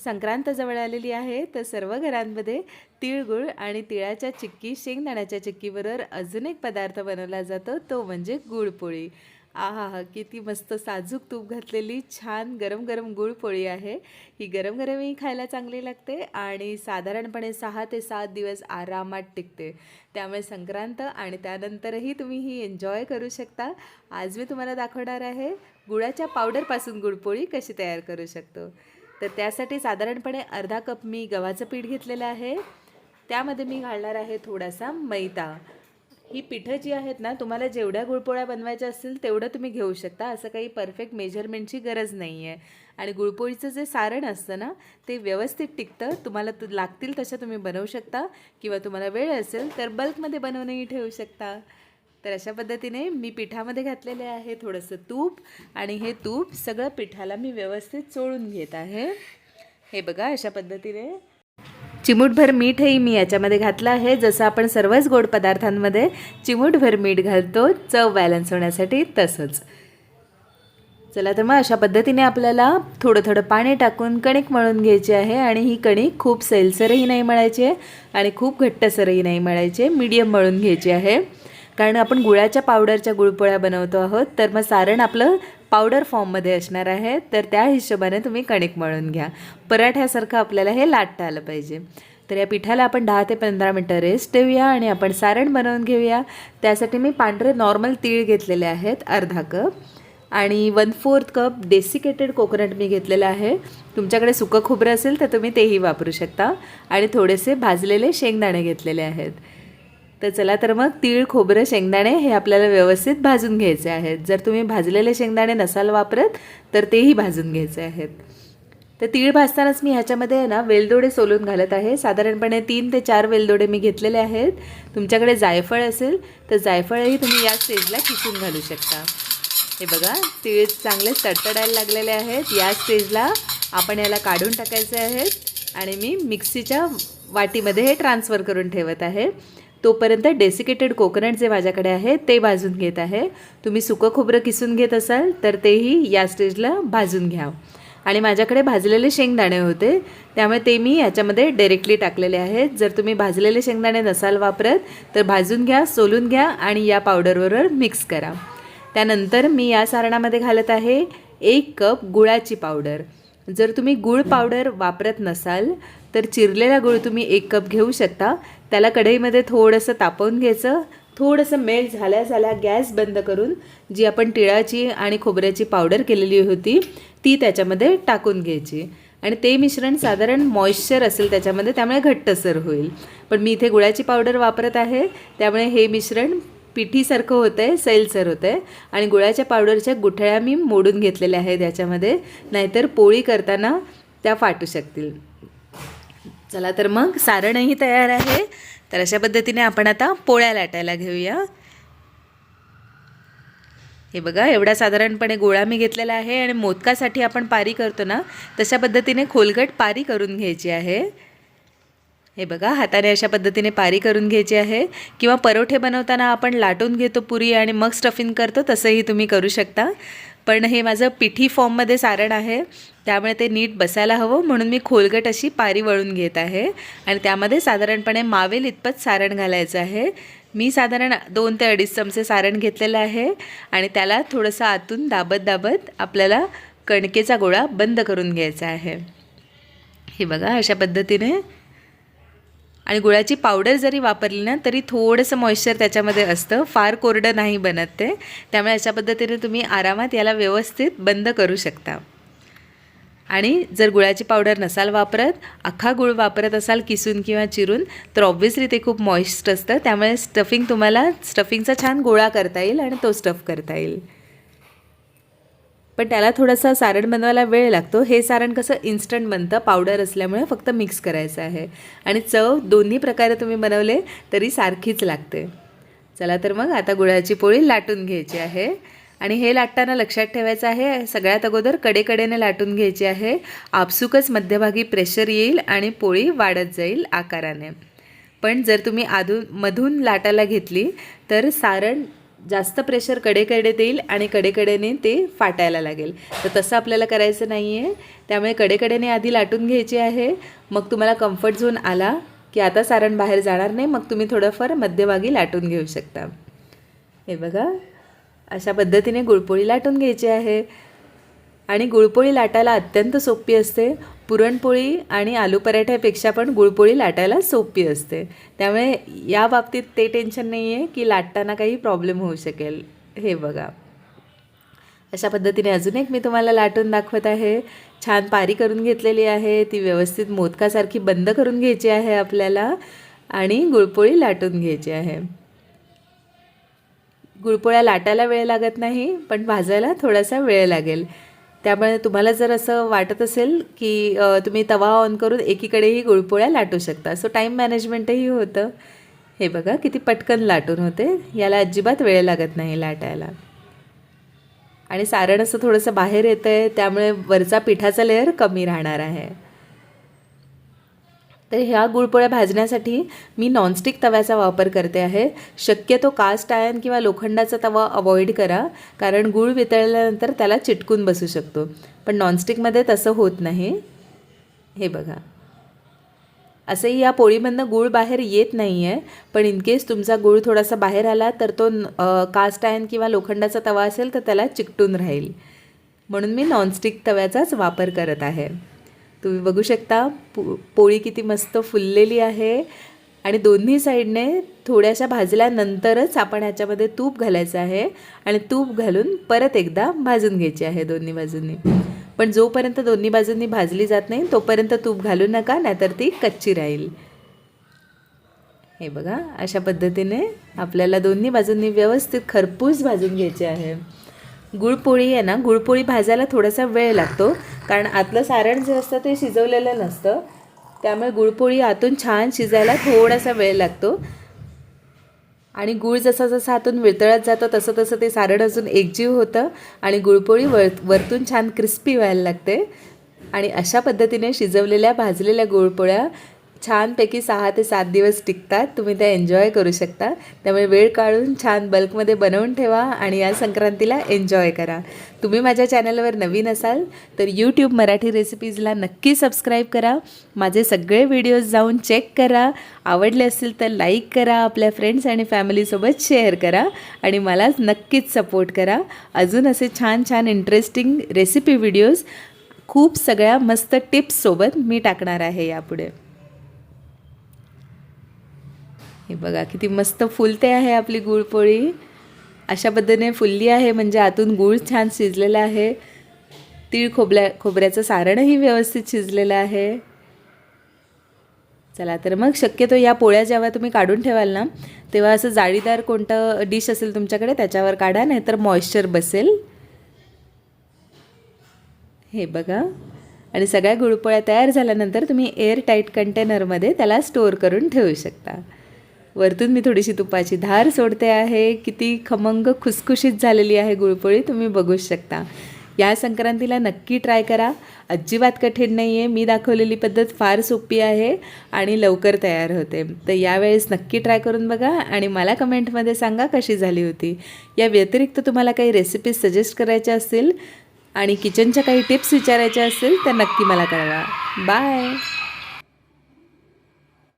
संक्रांत जवळ आलेली आहे तर सर्व घरांमध्ये तिळगुळ आणि तिळाच्या चिक्की शेंगदाण्याच्या चिक्कीबरोबर अजून एक पदार्थ बनवला जातो तो म्हणजे गुळपोळी. आहा हा किती मस्त साजूक तूप घातलेली छान गरम गरम गुळपोळी आहे. ही गरम गरमही खायला चांगली लागते आणि साधारणपणे सहा ते सात दिवस आरामात टिकते. त्यामुळे संक्रांत आणि त्यानंतरही तुम्ही ही एन्जॉय करू शकता. आज मी तुम्हाला दाखवणार आहे गुळाच्या पावडरपासून गुळपोळी कशी तयार करू शकतो. तर त्यासाठी साधारणपणे अर्धा कप मी गव्हाचं पीठ घेतलेलं आहे. त्यामध्ये मी घालणार आहे थोडासा मैदा. ही पिठं जी आहेत ना तुम्हाला जेवढ्या गुळपोळ्या बनवायच्या असतील तेवढं तुम्ही घेऊ शकता. असं काही परफेक्ट मेजरमेंटची गरज नाही आहे आणि गुळपोळीचं जे सारण असतं ना ते व्यवस्थित टिकतं. तुम्हाला तु लागतील तशा तुम्ही बनवू शकता. किंवा तुम्हाला वेळ असेल तर बल्कमध्ये बनवूनही ठेवू शकता. तर अशा पद्धतीने मी पिठामध्ये घातलेले आहे थोडंसं तूप आणि हे तूप सगळं पिठाला मी व्यवस्थित चोळून घेत आहे. हे बघा अशा पद्धतीने. चिमूटभर मीठही मी याच्यामध्ये घातलं आहे. जसं आपण सर्वच गोड पदार्थांमध्ये चिमूटभर मीठ घालतो चव बॅलन्स होण्यासाठी तसंच. चला तर मग अशा पद्धतीने आपल्याला थोडं थोडं पाणी टाकून कणिक मळून घ्यायची आहे आणि ही कणिक खूप सैलसरही नाही मळायची आहे आणि खूप घट्टसरही नाही मळायची आहे. मीडियम मळून घ्यायची आहे. कारण आपण गुळाच्या पावडरच्या गुळपोळ्या बनवतो आहोत तर मग सारण आपलं पावडर फॉर्ममध्ये असणार आहे तर त्या हिशोबाने तुम्ही कणिक मळून घ्या. पराठ्यासारखं आपल्याला हे लाटता आलं पाहिजे. तर या पिठाला आपण दहा ते पंधरा मिनटं रेस्ट ठेवूया आणि आपण सारण बनवून घेऊया. त्यासाठी मी पांढरे नॉर्मल तीळ घेतलेले आहेत अर्धा कप. आणि one fourth cup desiccated coconut मी घेतलेलं आहे. तुमच्याकडे सुकं खोबरं असेल तर तुम्ही तेही वापरू शकता. आणि थोडेसे भाजलेले शेंगदाणे घेतलेले आहेत. तर चला तर मग तीळ खोबरं शेंगदाणे हे आपल्याला व्यवस्थित भाजून घ्यायचे आहेत. जर तुम्ही भाजलेले शेंगदाणे नसाल वापरत तर तेही भाजून घ्यायचे आहेत. तर तीळ भाजतानाच मी ह्याच्यामध्ये ना वेलदोडे सोलून घालत आहे. साधारणपणे तीन ते चार वेलदोडे मी घेतलेले आहेत. तुमच्याकडे जायफळ असेल तर जायफळही तुम्ही या स्टेजला किसून घालू शकता. हे बघा तीळ चांगले तडतडायला लागलेले आहेत. या स्टेजला आपण याला काढून टाकायचे आहेत. आणि मी मिक्सीच्या वाटीमध्ये हे ट्रान्सफर करून ठेवत आहे. तोपर्यंत डेसिकेटेड कोकोनट जे माझ्याकडे आहे ते भाजून घेत आहे. तुम्ही सुकं खोबरं किसून घेत असाल तर तेही या स्टेजला भाजून घ्या. आणि माझ्याकडे भाजलेले शेंगदाणे होते त्यामुळे ते मी याच्यामध्ये डायरेक्टली टाकलेले आहेत. जर तुम्ही भाजलेले शेंगदाणे नसाल वापरत तर भाजून घ्या सोलून घ्या आणि या पावडरबरोबर मिक्स करा. त्यानंतर मी या सारणामध्ये घालत आहे एक कप गुळाची पावडर जर तुम्ही गुळ पावडर वापरत नसाल तर चिरलेला गुळ तुम्ही एक कप घेऊ शकता. त्याला कढईमध्ये थोडंसं तापवून घ्यायचं. थोडंसं मेल्ट झाल्या झाल्या गॅस बंद करून जी आपण तिळाची आणि खोबऱ्याची पावडर केलेली होती ती त्याच्यामध्ये टाकून घ्यायची. आणि ते मिश्रण साधारण मॉइश्चर असेल त्याच्यामध्ये त्यामुळे घट्टसर होईल. पण मी इथे गुळाची पावडर वापरत आहे. त्यामुळे हे मिश्रण पिठीसारखं होतं आहे सैलसर होतं आहे आणि गुळाच्या पावडरच्या गुठळ्या मी मोडून घेतलेल्या आहेत याच्यामध्ये. नाहीतर पोळी करताना त्या फाटू शकतील. चला तर मग सारणही तयार आहे. तर अशा पद्धतीने आपण आता पोळ्या लाटायला घेऊया. हे बघा एवढा साधारणपणे गोळा मी घेतलेला आहे आणि मोदकासाठी आपण पारी करतो ना तशा पद्धतीने खोलगट पारी करून घ्यायची आहे. हे बघा हाताने अशा पद्धतीने पारी करून घ्यायची आहे. किंवा परोठे बनवताना आपण लाटून घेतो पुरी आणि मग स्टफिंग करतो तसंही तुम्ही करू शकता. पण हे माझं पिठी फॉर्ममध्ये सारण आहे. त्यामुळे ते नीट बसायला हवं. म्हणून मी खोलगट अशी पारी वळून घेत आहे. आणि त्यामध्ये साधारणपणे मावेल इतपत सारण घालायचं आहे. मी साधारण दोन ते अडीच चमचे सारण घेतलेलं आहे. आणि त्याला थोडंसं आतून दाबत दाबत आपल्याला कणकेचा गोळा बंद करून घ्यायचा आहे. हे बघा अशा पद्धतीने आणि गुळाची पावडर जरी वापरली ना तरी थोडंसं मॉइश्चर त्याच्यामध्ये असतं. फार कोरडं नाही बनत ते. त्यामुळे अशा पद्धतीने तुम्ही आरामात याला व्यवस्थित बंद करू शकता. आणि जर गुळाची पावडर नसाल वापरत अख्खा गुळ वापरत असाल किसून किंवा चिरून तर ऑब्व्हियसली ते खूप मॉइस्ट असतं. त्यामुळे स्टफिंग तुम्हाला स्टफिंगचा छान गोळा करता येईल आणि तो स्टफ करता येईल. पण त्याला थोडासा सारण बनवायला वेळ लागतो. हे सारण कसं इन्स्टंट बनतं पावडर असल्यामुळे फक्त मिक्स करायचं आहे. आणि चव दोन्ही प्रकारे तुम्ही बनवले तरी सारखीच लागते. चला तर मग आता गुळाची पोळी लाटून घ्यायची आहे. आणि हे लाटताना लक्षात ठेवायचं आहे सगळ्यात अगोदर कडेकडेने लाटून घ्यायची आहे. आपसुकच मध्यभागी प्रेशर येईल आणि पोळी वाढत जाईल आकाराने. पण जर तुम्ही आधून मधून लाटायला घेतली तर सारण जास्त प्रेशर कडेकडे देईल आणि कडेकडेने ते फाटायला लागेल. तर तसं आपल्याला करायचं नाही आहे त्यामुळे कडेकडेने आधी लाटून घ्यायची आहे. मग तुम्हाला कम्फर्ट झोन आला की आता सारण बाहेर जाणार नाही मग तुम्ही थोडंफार मध्यभागी लाटून घेऊ शकता. हे बघा अशा पद्धतीने गुळपोळी लाटून घ्यायची आहे. आणि गुळपोळी लाटायला अत्यंत सोपी असते. पुरणपोळी आणि आलू पराठ्यापेक्षा पण गुळपोळी लाटायला सोपी असते. त्यामुळे या बाबतीत ते टेन्शन नाही आहे की लाटताना काही प्रॉब्लेम होऊ शकेल. हे बघा. अशा पद्धतीने अजून एक मी तुम्हाला लाटून दाखवत आहे. छान पारी करून घेतलेली आहे. ती व्यवस्थित मोदकासारखी बंद करून घ्यायची आहे आपल्याला आणि गुळपोळी लाटून घ्यायची आहे. गुळपोळ्या लाटायला वेळ लागत नाही पण भाजायला थोडासा वेळ लागेल. त्यामुळे तुम्हाला जर असं वाटत असेल की तुम्ही तवा ऑन करून एकीकडेही गुळपोळ्या लाटू शकता. सो टाईम मॅनेजमेंटही होतं. हे बघा किती पटकन लाटून होते. याला अजिबात वेळ लागत नाही लाटायला. आणि सारण असं थोडंसं बाहेर येतं आहे त्यामुळे वरचा पिठाचा लेअर कमी राहणार आहे. तर ह्या गुळपोळ्या भाजण्यासाठी मी नॉनस्टिक तव्याचा वापर करते आहे. शक्यतो कास्ट आयन किंवा लोखंडाचा तवा अवॉइड करा कारण गुळ वितळल्यानंतर त्याला चिटकून बसू शकतो. पण नॉनस्टिकमध्ये तसं होत नाही. हे बघा. असंही या पोळीमधनं गूळ बाहेर येत नाही आहे पण इनकेस तुमचा गूळ थोडासा बाहेर आला तर तो कास्ट आयन किंवा लोखंडाचा तवा असेल तर त्याला चिकटून राहील. म्हणून मी नॉनस्टिक तव्याचाच वापर करत आहे. तुम्ही बघू शकता पो पोळी किती मस्त फुललेली आहे. आणि दोन्ही साईडने थोड्याशा भाजल्यानंतरच आपण ह्याच्यामध्ये तूप घालायचं आहे. आणि तूप घालून परत एकदा भाजून घ्यायची आहे दोन्ही बाजूंनी. पण जोपर्यंत दोन्ही बाजूंनी भाजली जात नाही तोपर्यंत तूप घालू नका नाहीतर ती कच्ची राहील. हे बघा अशा पद्धतीने आपल्याला दोन्ही बाजूंनी व्यवस्थित खरपूस भाजून घ्यायचे आहे. गुळपोळी आहे ना गुळपोळी भाजायला थोडासा वेळ लागतो. कारण आतलं सारण जे असतं ते शिजवलेलं नसतं. त्यामुळे गुळपोळी आतून छान शिजायला थोडासा वेळ लागतो. आणि गूळ जसा जसा आतून वितळत जातं तसं तसं ते सारण अजून एकजीव होतं. आणि गुळपोळी वर वरतून छान क्रिस्पी व्हायला लागते. आणि अशा पद्धतीने शिजवलेल्या भाजलेल्या गुळपोळ्या छानपैकी सहा ते सात दिवस टिकतात. तुम्ही त्या एन्जॉय करू शकता. त्यामुळे वेळ काढून छान बल्कमध्ये बनवून ठेवा आणि या संक्रांतीला एन्जॉय करा. तुम्ही माझ्या चॅनलवर नवीन असाल तर यूट्यूब मराठी रेसिपीजला नक्की सबस्क्राईब करा. माझे सगळे व्हिडिओज जाऊन चेक करा. आवडले असतील तर लाईक करा. आपल्या फ्रेंड्स आणि फॅमिलीसोबत शेअर करा आणि मला नक्कीच सपोर्ट करा. अजून असे छान छान इंटरेस्टिंग रेसिपी व्हिडिओज खूप सगळ्या मस्त टिप्ससोबत मी टाकणार आहे यापुढे. हे बघा किती मस्त फुलते आहे आपली गुळपोळी अशा पद्धतीने फुलली आहे म्हणजे आतून गूळ छान शिजलेला आहे. तीळ खोबल्या खोबऱ्याचं सारणही व्यवस्थित शिजलेलं आहे. चला तर मग शक्यतो या पोळ्या जेव्हा तुम्ही काढून ठेवाल ना तेव्हा असं जाळीदार कोणतं डिश असेल तुमच्याकडे त्याच्यावर काढा नाहीतर मॉइश्चर बसेल. हे बघा. आणि सगळ्या गुळपोळ्या तयार झाल्यानंतर तुम्ही एअर टाईट कंटेनरमध्ये त्याला स्टोअर करून ठेवू शकता. वरतून मी थोडीशी तुपाची धार सोडते आहे. किती खमंग खुसखुशीत झालेली आहे गुळपोळी तुम्ही बघूच शकता. या संक्रांतीला नक्की ट्राय करा. अजिबात कठीण नाही आहे मी दाखवलेली पद्धत फार सोपी आहे आणि लवकर तयार होते. तर यावेळेस नक्की ट्राय करून बघा आणि मला कमेंटमध्ये सांगा कशी झाली होती. या व्यतिरिक्त तुम्हाला काही रेसिपीज सजेस्ट करायच्या असतील आणि किचनच्या काही टिप्स विचारायच्या असतील तर नक्की मला कळवा. बाय